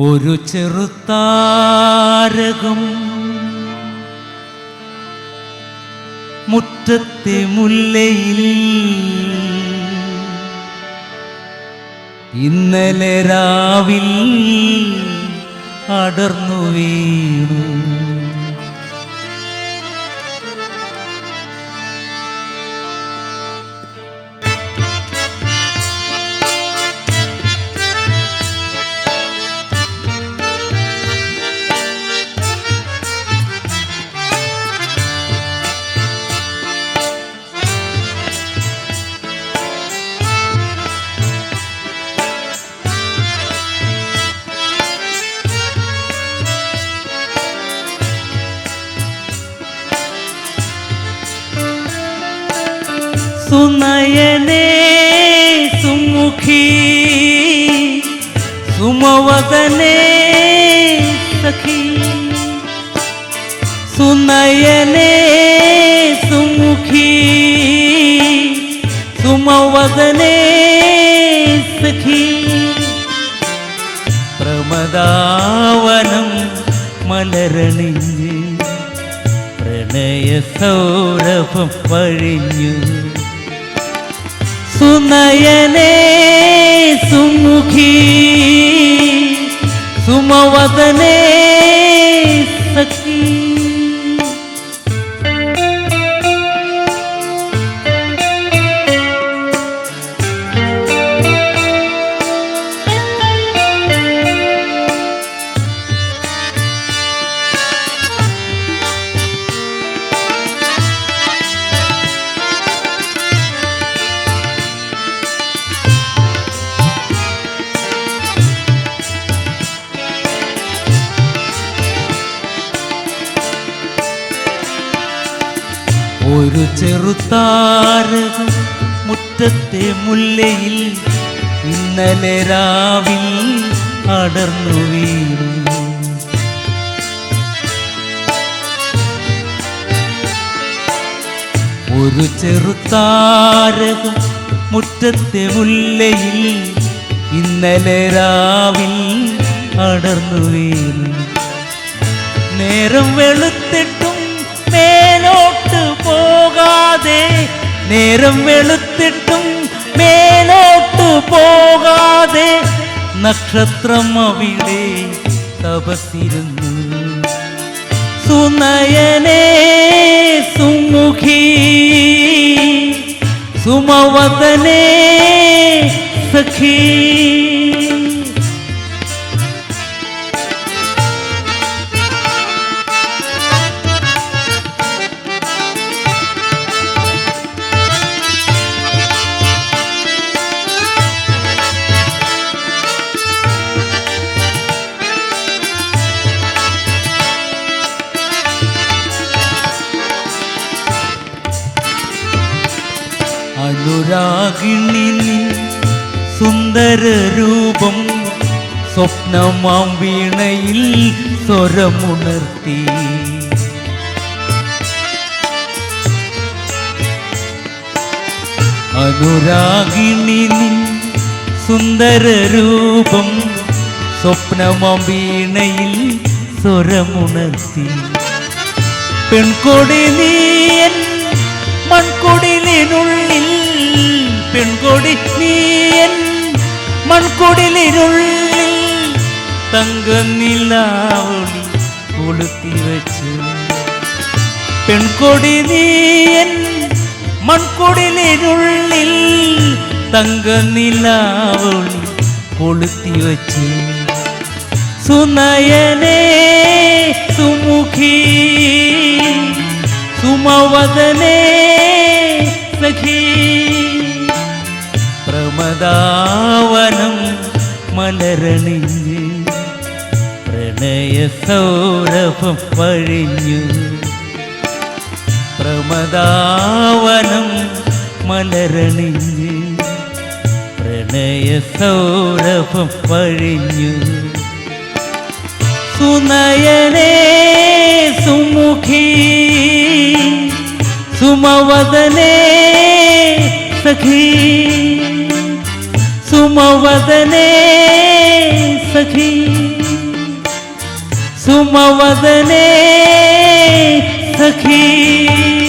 ഒരു ചെറുത്താരകം മുറ്റത്തെ മുല്ലയിൽ ഇന്നലെ രാവിൽ അടർന്നു വീണു. സുനയനേ സുമുഖി സുമവദനേ സഖി. സുനയനേ സുമുഖി സുമവദനേ സഖി. പ്രമദാവനം മലരണിഞ്ഞ് പ്രണയ സൗരഭം പഴിഞ്ഞു സുനയനേ സുമുഖി സുമവദനേ ഒരു ചെറുത്താരകം മുറ്റത്തെ മുല്ലയിൽ ഇന്നലെ രാവിൽ അടർന്നു വീണു. ഒരു ചെറുത്താരകം മുറ്റത്തെ മുല്ലയിൽ ഇന്നലെ രാവിൽ അടർന്നു വീണു. നേരം വെളുത്തിട്ടും നേരം വെളുത്തിട്ടും മേലോട്ട് പോകാതെ നക്ഷത്രം അവിടെ തപസിരുന്നു സുനയനേ സുമുഖി സുമവദനേ സഖീ. നിൻ സുന്ദര രൂപം സ്വപ്നമാം വീണയിൽ സ്വരമുണർത്തി. അനുരാഗിണി സുന്ദര രൂപം സ്വപ്നമാം വീണയിൽ സ്വരമുണർത്തി. പെൺകൊടി നീ മൺകൊടിലിനുള്ളിൽ പെൺകൊടി നീയൻ മൺകൊടിലിനുള്ളിൽ തങ്ക നിലാവൊളി കൊളുത്തി വച്ചു പെൺകൊടി നീയൻ മൺകൊടിലിനുള്ളിൽ തങ്ക നിലാവൊളി കൊളുത്തി വച്ചു സുനയനേ സുമുഖി സുമവദനേ പ്രമദാവനം മലരണിഞ്ഞ് പ്രണയ സൗരഭം പഴിഞ്ഞു പ്രമദാവനം മലരണിഞ്ഞ് പ്രണയ സൗരഭം പഴിഞ്ഞു സുനയനേ സുമുഖി സുമവദനേ സഖീ. सुमवदने सखी। सुमवदने सखी।